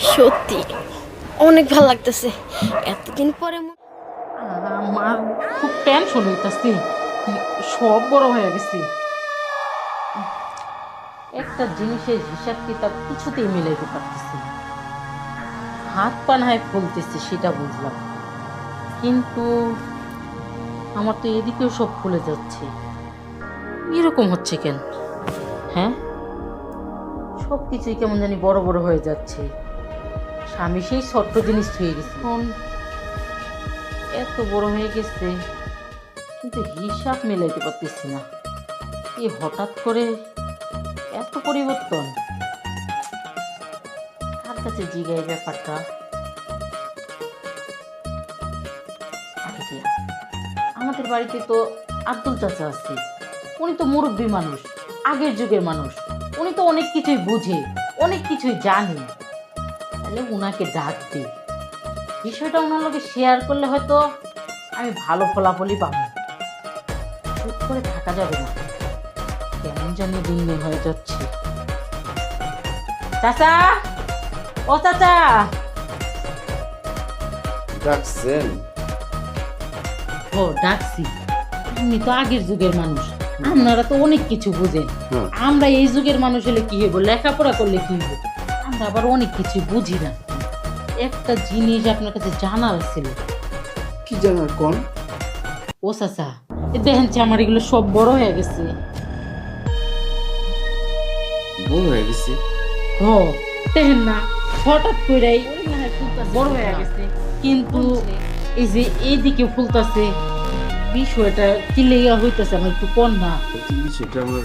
সত্যি। অনেক ভালো লাগতেছে। এতদিন পরে আমার খুব টেনশন হইতাছে। সব বড় হয়ে গেছে। একটা জিনিসের হিসাব কিতাব কিছুতেই মিলাইতে পারতেছি হাত পা নায় ফুলতেছে, সেটা বুঝলাম। কিন্তু আমার তো এদিকেও সব ফুলে যাচ্ছে। এরকম হচ্ছে কেন? হ্যাঁ? সব কিছুই কেমন জানি বড় বড় হয়ে যাচ্ছে। স্বামী সেই ছোট্ট জিনিস হয়ে গেছে। এখন এত বড় হয়ে গেছে কিন্তু হিসাব মেলাইতে পারতেছি না। এই হঠাৎ করে এত পরিবর্তন। কার কাছে জিগাই ব্যাপারটা? আমাদের বাড়িতে তো আব্দুল চাচা আছে। উনি তো মুরব্বী মানুষ আগের যুগের মানুষ। উনি তো অনেক কিছুই বুঝে অনেক কিছুই জানে। তাহলে উনাকে ডাক দিই বিষয়টা ওনার লোকে শেয়ার করলে হয়তো আমি ভালো ফলাফলই পাবো। চুপ করে থাকা যাবে না। কেমন জানি দিন দিন হয়ে যাচ্ছে। চাচা! ও চাচা! ডাকছেন? ও ডাকছি। আপনি তো আগের যুগের মানুষ। আপনারা তো অনেক কিছু বুঝেন। আমরা এই যুগের মানুষ হলে কি হইব? লেখাপড়া করলে কি হইব? আমরা আবার অনেক কিছু বুঝি না। একটা জিনিস আপনার কাছে জানার ছিল। কি জানার কোন? ও চাচা দেখেন যে আমার এগুলো সব বড় হয়ে গেছে। বড় হয়ে গেছি? হ দেখেন না হঠাৎ কইরাই বড় হয়ে গেছে। কিন্তু এই যে এইদিকে ফুলতাছে বিষয়টা কি লেগা হইতাছে আমার একটু কন না। বিষয়টা আমার